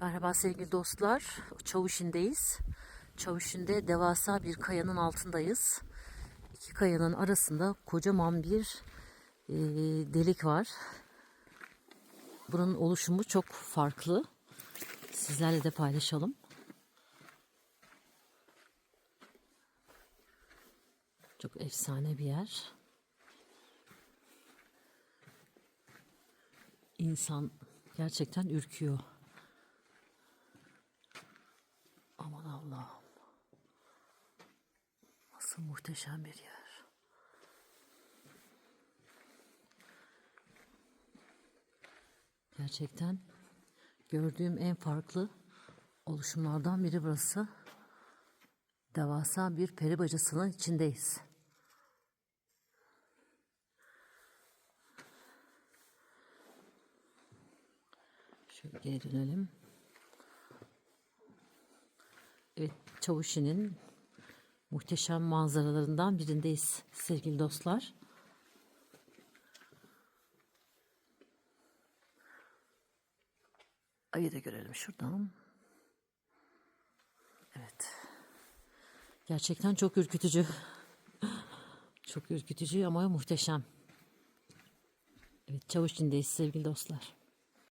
Merhaba sevgili dostlar. Çavuşin'deyiz. Çavuşin'de devasa bir kayanın altındayız. İki kayanın arasında kocaman bir e, delik var. Buranın oluşumu çok farklı. Sizlerle de paylaşalım. Çok efsane bir yer. İnsan gerçekten ürküyor. Muhteşem bir yer. Gerçekten gördüğüm en farklı oluşumlardan biri burası. Devasa bir peri bacasının içindeyiz. Şöyle geri dönelim. Evet, Çavuşi'nin muhteşem manzaralarından birindeyiz sevgili dostlar. Ayı da görelim şuradan. Evet. Gerçekten çok ürkütücü. Çok ürkütücü ama muhteşem. Evet, Çavuşin'deyiz sevgili dostlar.